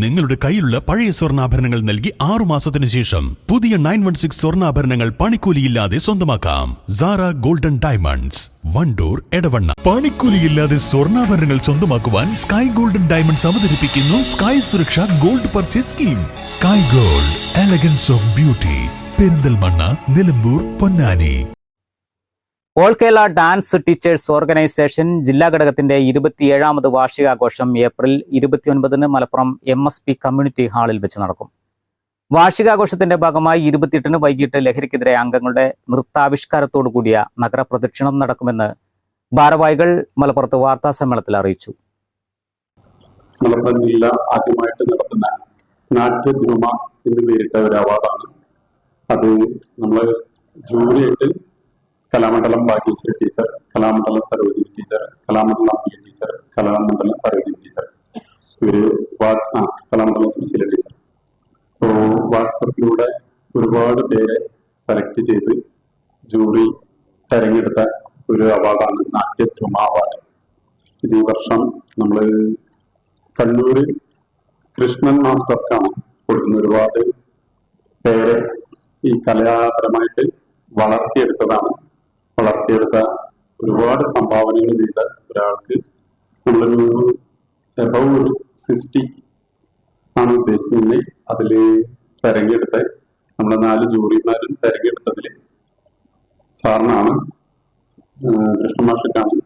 നിങ്ങളുടെ കയ്യിലുള്ള പഴയ സ്വർണാഭരണങ്ങൾ നൽകി ആറു മാസത്തിന് ശേഷം പുതിയ നയൻ വൺ സിക്സ് സ്വർണാഭരണങ്ങൾ പണിക്കൂലിയില്ലാതെ സ്വന്തമാക്കാം. Sara golden diamonds Wandoor Edavanna. പണിക്കൂലിയില്ലാതെ സ്വർണാഭരണങ്ങൾ സ്വന്തമാക്കുവാൻ സ്കൈ ഗോൾഡൻ ഡയമണ്ട്സ് അവതരിപ്പിക്കുന്നു sky Suraksha gold purchase scheme sky gold elegance of beauty Perinthalmanna Nilambur Ponnani. All Kerala dance teachers organisation ജില്ലാ ഘടകത്തിന്റെ ഇരുപത്തിയേഴാമത് വാർഷികാഘോഷം ഏപ്രിൽ ഇരുപത്തിയൊൻപതിന് Malappuram M S P community ഹാളിൽ വെച്ച് നടക്കും. വാർഷികാഘോഷത്തിന്റെ ഭാഗമായി ഇരുപത്തിയെട്ടിന് വൈകിട്ട് ലഹരിക്കെതിരെ അംഗങ്ങളുടെ നൃത്താവിഷ്കാരത്തോടു കൂടിയ നഗരപ്രദക്ഷിണം നടക്കുമെന്ന് ഭാരവാഹികൾ മലപ്പുറത്ത് വാർത്താ സമ്മേളനത്തിൽ അറിയിച്ചു. മലപ്പുറം ജില്ല ആദ്യമായിട്ട് നടത്തുന്ന നാട്യദ്രുമ എന്ന് പേരിട്ട ഒരു അവാർഡാണ്. അത് നമ്മൾ ജൂറിയായിട്ട് Kalamandalam Bhagyasree teacher Kalamandalam Sarojini teacher Kalamandalam Ammiya teacher Kalamandalam Sarojini teacher. ഇവർ കലാമണ്ഡലം സുശീല ടീച്ചർ. അപ്പോൾ വാട്സപ്പിലൂടെ ഒരുപാട് പേരെ സെലക്ട് ചെയ്ത് ജൂറി തെരഞ്ഞെടുത്ത ഒരു അവാർഡാണ് നാട്യധ്രുമ അവാർഡ്. ഇത് ഈ വർഷം നമ്മൾ കണ്ണൂര് കൃഷ്ണൻ മാസ്റ്റർക്കാണ് കൊടുക്കുന്ന ഒരുപാട് പേരെ ഈ കലാപരമായിട്ട് വളർത്തിയെടുത്തതാണ് വളർത്തിയെടുത്ത ഒരുപാട് സംഭാവനകൾ ചെയ്ത ഒരാൾക്ക് നമ്മളൊരു എബവ് ഒരു സിക്സ്റ്റി ആണ് ഉദ്ദേശിക്കുന്നത് അതിൽ തെരഞ്ഞെടുത്ത നമ്മളെ നാല് ജൂറിമാരും തെരഞ്ഞെടുത്തതിൽ സാറിനാണ് കൃഷ്ണമാഷക്കാണ്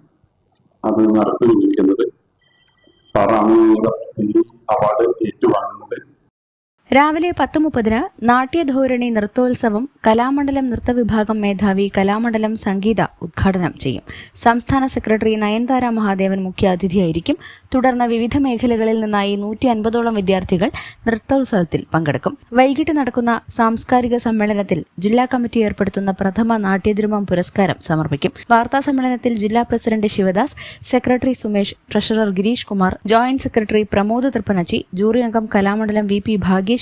അത് നടത്തി നടത്തിയിരിക്കുന്നത്. സാറാണ് ഈ അവാർഡ് ഏറ്റുവാങ്ങുന്നത്. രാവിലെ പത്ത് മുപ്പതിന് നാട്യധോരണി നൃത്തോത്സവം കലാമണ്ഡലം നൃത്തവിഭാഗം മേധാവി കലാമണ്ഡലം സംഗീത ഉദ്ഘാടനം ചെയ്യും. സംസ്ഥാന സെക്രട്ടറി നയൻതാര മഹാദേവൻ മുഖ്യാതിഥിയായിരിക്കും. തുടർന്ന് വിവിധ മേഖലകളിൽ നിന്നായി നൂറ്റി അൻപതോളം വിദ്യാർത്ഥികൾ നൃത്തോത്സവത്തിൽ പങ്കെടുക്കും. വൈകിട്ട് നടക്കുന്ന സാംസ്കാരിക സമ്മേളനത്തിൽ ജില്ലാ കമ്മിറ്റി ഏർപ്പെടുത്തുന്ന പ്രഥമ നാട്യദ്രുമം പുരസ്കാരം സമർപ്പിക്കും. വാർത്താ സമ്മേളനത്തിൽ ജില്ലാ president Sivadas secretary Sumesh treasurer Girish Kumar joint secretary Pramod Thrippanachi jury അംഗം കലാമണ്ഡലം വി പി